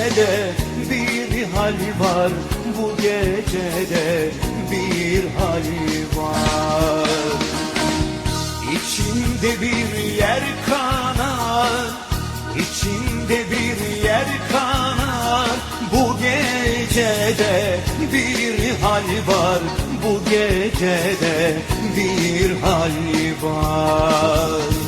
gecede bir hal var. Bu gecede bir hal var. İçimde bir yer kanar İçimde bir yer kanar. Bu gecede bir hal var. Bu gecede bir hal var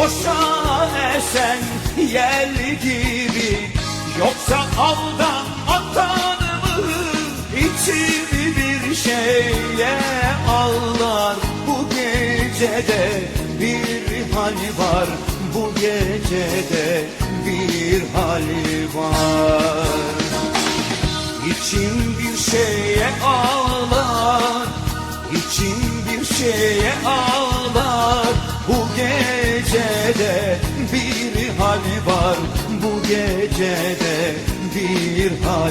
Boşa esen yel gibi. Yoksa aldan atanımı içimi bir şeye ağlar Bu gecede bir hal var. Bu gecede bir hal var. İçim bir şeye ağlar. İçim bir şeye ağlar gecede bir hal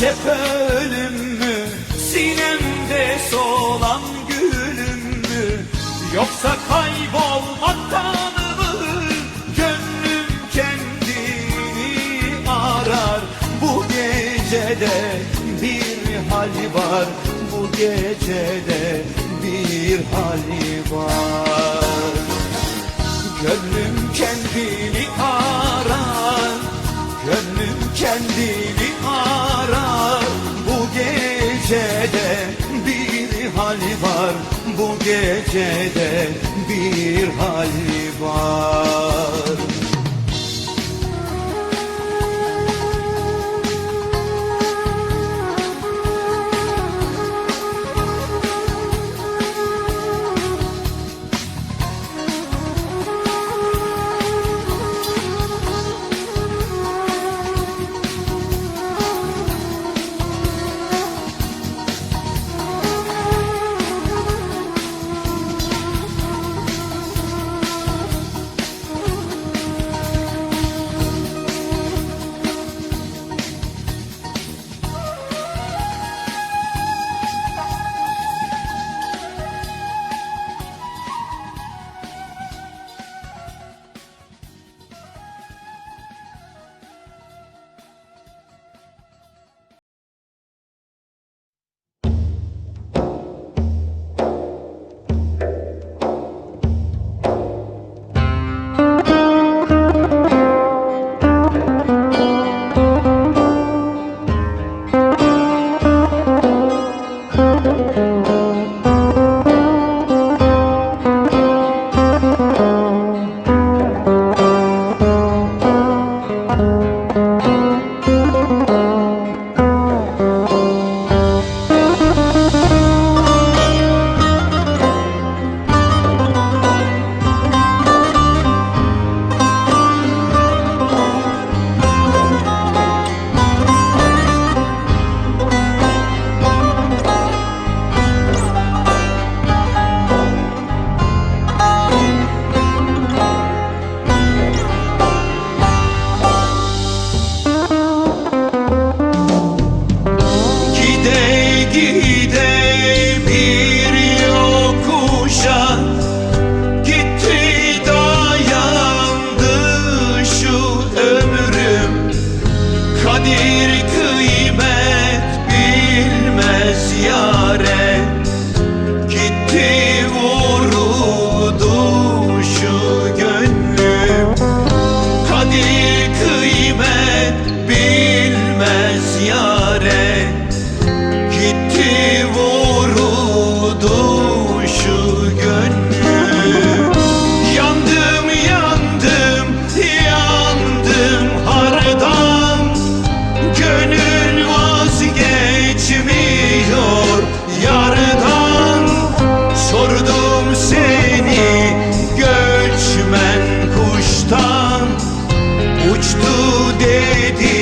acep ölüm? Sinemde solan gülüm mü? Yoksa kaybolmaktan mı? Gönlüm kendini arar Bu gecede bir hal var Bu gecede bir hal var Gönlüm kendini gecede bir hal see Uçtu dedi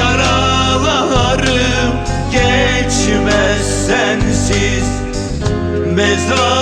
Yaralarım geçmez sensiz. Mezarımda